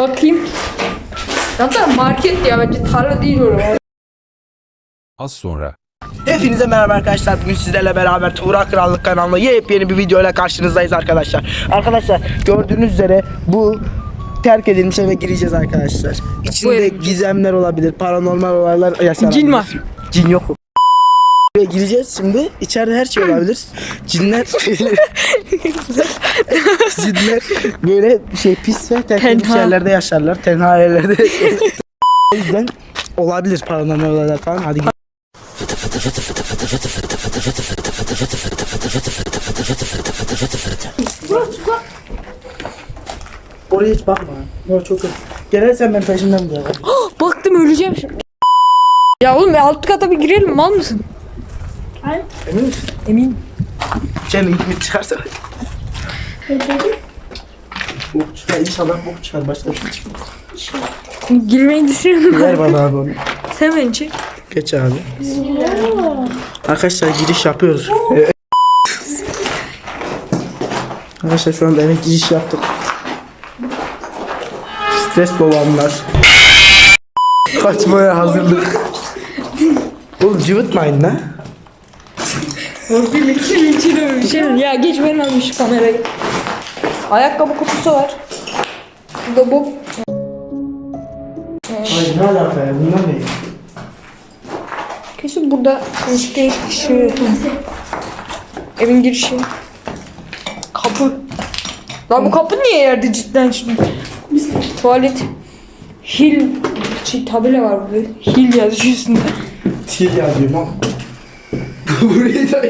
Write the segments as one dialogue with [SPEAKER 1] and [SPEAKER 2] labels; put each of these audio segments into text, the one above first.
[SPEAKER 1] Bakayım. Zaten market ya bence tarla değil orası.
[SPEAKER 2] Az sonra.
[SPEAKER 3] Hepinize merhaba arkadaşlar. Bugün sizlerle beraber Tuğra Krallık kanalında yepyeni bir videoyla karşınızdayız arkadaşlar. Arkadaşlar gördüğünüz üzere bu terk edilmiş eve gireceğiz arkadaşlar. İçinde
[SPEAKER 1] eve
[SPEAKER 3] gizemler olabilir, paranormal olaylar yaşanabilir.
[SPEAKER 1] Cin var.
[SPEAKER 3] Cin yok. Buraya gireceğiz şimdi. İçeride her şey olabilir. Cinler Cinler böyle şey pis ve terk edilmiş
[SPEAKER 1] Tenha.
[SPEAKER 3] yerlerde yaşarlar. Tenha yerlerde. O yüzden olabilir paranormal olaylar falan. Hadi gidelim. Oraya hiç bakma. No, çok kötü. Gelirsen ben peşimden bırak.
[SPEAKER 1] Baktım öleceğim şimdi. Ya oğlum alt kata bir girelim mal mısın?
[SPEAKER 3] Emin misin?
[SPEAKER 1] Emin.
[SPEAKER 3] Senin gitmek çıkarsa. Bok çıkar. İnşallah bok çıkar. Başka bir şey çıkmaz.
[SPEAKER 1] Girmeyi düşünüyorum.
[SPEAKER 3] Ver bana abi onu.
[SPEAKER 1] Sen beni çek.
[SPEAKER 3] Geç abi. Arkadaşlar giriş yapıyoruz. Evet. Arkadaşlar şu anda eve giriş yaptık. Stres anlar. Kaçmaya hazırlık. Oğlum cıvıtmayın lan.
[SPEAKER 1] Bir içine içine bir şey mi? Ya geç ben almış şu kamerayı. Ayakkabı kutusu var. Burada bu.
[SPEAKER 3] Ay ne alaka ya bunlar ne?
[SPEAKER 1] Kesin burada değişik şey. Evin girişi. Kapı. Lan bu kapı niye yerde cidden şimdi? Tuvalet. Hil. Şey, tabela var burada. Hil yazıyor üstünde.
[SPEAKER 3] Til yazıyorum ama. Burayı da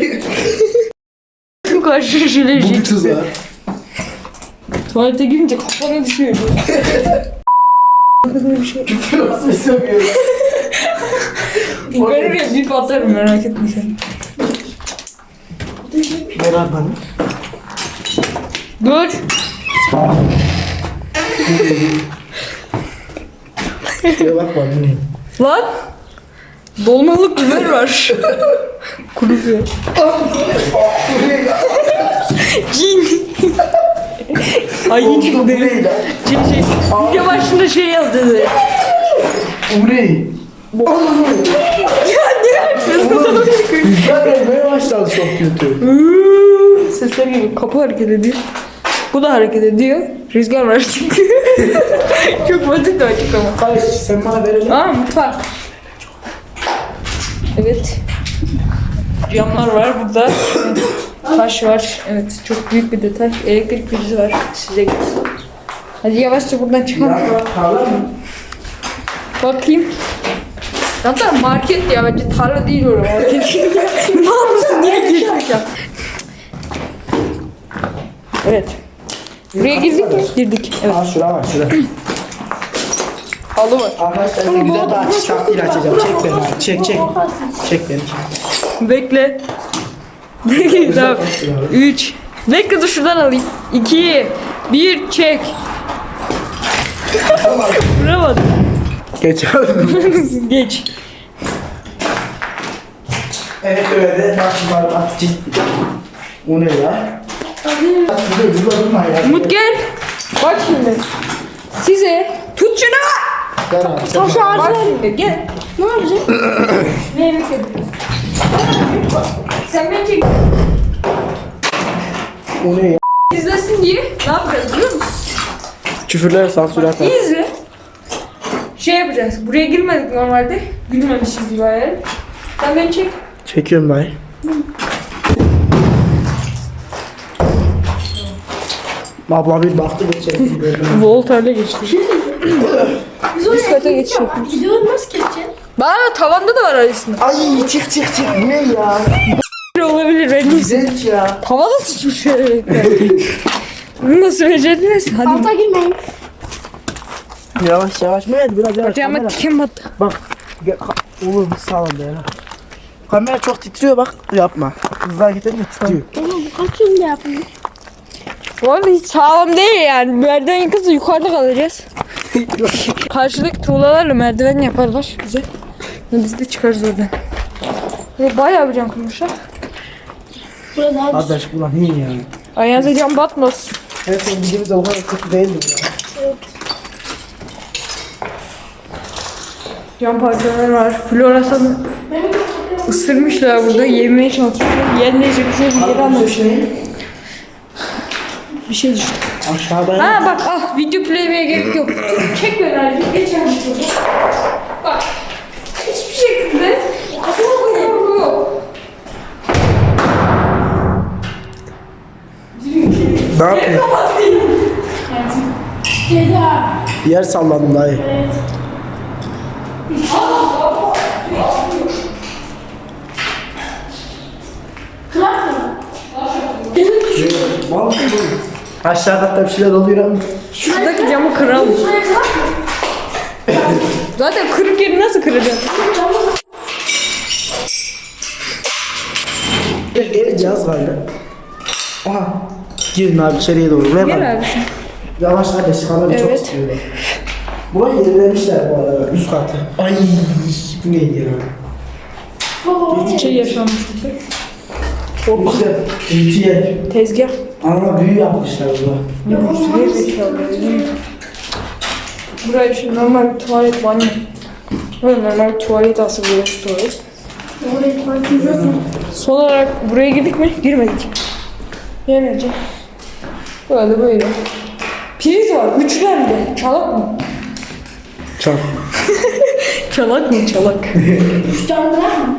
[SPEAKER 1] karşı şöyle
[SPEAKER 3] Bu bir tuzak.
[SPEAKER 1] Tuvalete girince kafana düşüyor. Böyle bir şey.
[SPEAKER 3] Nasıl istemiyorum?
[SPEAKER 1] Yukarı bir bir atarım merak etme sen.
[SPEAKER 3] Ver abi bana.
[SPEAKER 1] Dur.
[SPEAKER 3] Şuraya bak bak bu ne?
[SPEAKER 1] Lan. Dolmalık biber var. Kuru biber. Cin. Ay
[SPEAKER 3] ne lan?
[SPEAKER 1] Cin şey. Video başında şey yazdı.
[SPEAKER 3] Ne?
[SPEAKER 1] Ya ne yapıyorsun?
[SPEAKER 3] Rüzgar gelmeye başladı çok kötü.
[SPEAKER 1] Sesler geliyor. Kapı hareket ediyor. Bu da hareket ediyor. Rüzgar var çünkü. Çok basit de açıklama.
[SPEAKER 3] Hayır sen bana verelim.
[SPEAKER 1] Aa mutfak. Evet. Camlar var burada. Taş var. Evet çok büyük bir detay. Elektrik prizi var. Size git. Hadi yavaşça buradan çıkalım. Bakayım. Zaten market ya bence tarla değil orası. Market. Mal mısın? Niye girdik ya? Evet. Buraya girdik mi? Girdik. Evet.
[SPEAKER 3] Aa şura var şura.
[SPEAKER 1] Halı var.
[SPEAKER 3] Arkadaşlar size güzel açış taktiğiyle açacağım. Çek beni abi. Çek çek. Çek beni.
[SPEAKER 1] Bekle. tamam. 3. Bekle dur şuradan alayım. 2 1 çek. Vuramadım.
[SPEAKER 3] Geç.
[SPEAKER 1] Geç.
[SPEAKER 3] evet öyle. Bak şimdi bak. Ciddi. Bu ne ya? Dur dur durma ya.
[SPEAKER 1] Umut gel. Bak şimdi. Size tut şunu.
[SPEAKER 3] Gel abi. sen
[SPEAKER 1] Taş.
[SPEAKER 3] Bak
[SPEAKER 1] şimdi gel. Ne yapacağız? yemek edeceğiz? Sen beni çek.
[SPEAKER 3] Bu ne ya?
[SPEAKER 1] İzlesin diye ne yapacağız biliyor musun?
[SPEAKER 3] Küfürler sansür atar.
[SPEAKER 1] İzle. Şey yapacağız. Buraya girmedik normalde. Gülmemişiz gibi hayal. Sen beni çek.
[SPEAKER 3] Çekiyorum dayı. Abla bir baktı bir çekti. gördüm.
[SPEAKER 1] Voltayla geçti. Üst kata geçiş yapıyoruz.
[SPEAKER 4] Videoyu nasıl keseceksin?
[SPEAKER 1] Bana tavanda da var arasında.
[SPEAKER 3] Ay çık çık çık. Bu ne ya?
[SPEAKER 1] olabilir ben değilsin.
[SPEAKER 3] Güzel ya.
[SPEAKER 1] Tavada sıçmış şöyle. Bunu nasıl becerdiler? Hadi.
[SPEAKER 4] Alta girmeyin.
[SPEAKER 3] Yavaş yavaş. Mehmet biraz yavaş.
[SPEAKER 1] Bacağıma
[SPEAKER 3] Kamera.
[SPEAKER 1] diken battı.
[SPEAKER 3] Bak. Gel, Oğlum sağlam be ya. Kamera çok titriyor bak. Yapma. Hızlı hareket etme titriyor.
[SPEAKER 4] Oğlum bu kaç yılında yapmış?
[SPEAKER 1] Bu arada hiç sağlam değil yani. Merdiven yıkılsa yukarıda kalacağız. Karşılık tuğlalarla merdiven yaparlar bize. Biz de çıkarız oradan. Ve bayağı bir cam kurmuşlar.
[SPEAKER 4] Burada abi.
[SPEAKER 3] Arkadaş şey- ulan iyi ya.
[SPEAKER 1] Ayağınıza cam batmasın.
[SPEAKER 3] Evet şey o bildiğimiz de kadar kötü değildi. bu ya.
[SPEAKER 1] Cam parçaları var. Florasan'ı ısırmışlar burada. Yemeye çalışıyorlar. Yenmeyecek bir şey bir yere anlamışlar. Şey- bir şey düştü.
[SPEAKER 3] Aşağıda.
[SPEAKER 1] Ha bak ah video play'e gerek yok. Çek enerji geçer bir şey. Bak hiçbir şekilde bu yok.
[SPEAKER 3] Ne yapıyor?
[SPEAKER 4] Ceza.
[SPEAKER 3] Yer sallandı dayı.
[SPEAKER 4] Evet. Kırar mı?
[SPEAKER 3] Aşağı katta bir şeyler oluyor ama.
[SPEAKER 1] Şuradaki camı kıralım. Zaten kırık yeri nasıl kıracaksın?
[SPEAKER 3] Gel gel cihaz kaldı. Aha. Girin abi içeriye doğru. Ver
[SPEAKER 1] Gel
[SPEAKER 3] bana.
[SPEAKER 1] abi.
[SPEAKER 3] Yavaş kardeş kamerayı çok
[SPEAKER 1] Evet.
[SPEAKER 3] istiyorlar. Burayı yenilemişler bu arada üst katı. Ay bu neydi ya?
[SPEAKER 1] Bir şey yaşanmış burada.
[SPEAKER 3] İşte ülkeye
[SPEAKER 1] Tezgah.
[SPEAKER 3] ama büyü yapmışlar burada.
[SPEAKER 1] Zekalı. değil mi? Buraya şu normal bir tuvalet banyo. Böyle normal bir tuvalet aslında burası tuvalet.
[SPEAKER 4] Oraya mu?
[SPEAKER 1] Son olarak buraya girdik mi? Girmedik. Yemeyece. Böyle böyle. Priz var. Üçlü hem de. Çalak mı?
[SPEAKER 3] Çok.
[SPEAKER 1] Çalak mı? Çalak.
[SPEAKER 4] Üç tane mı?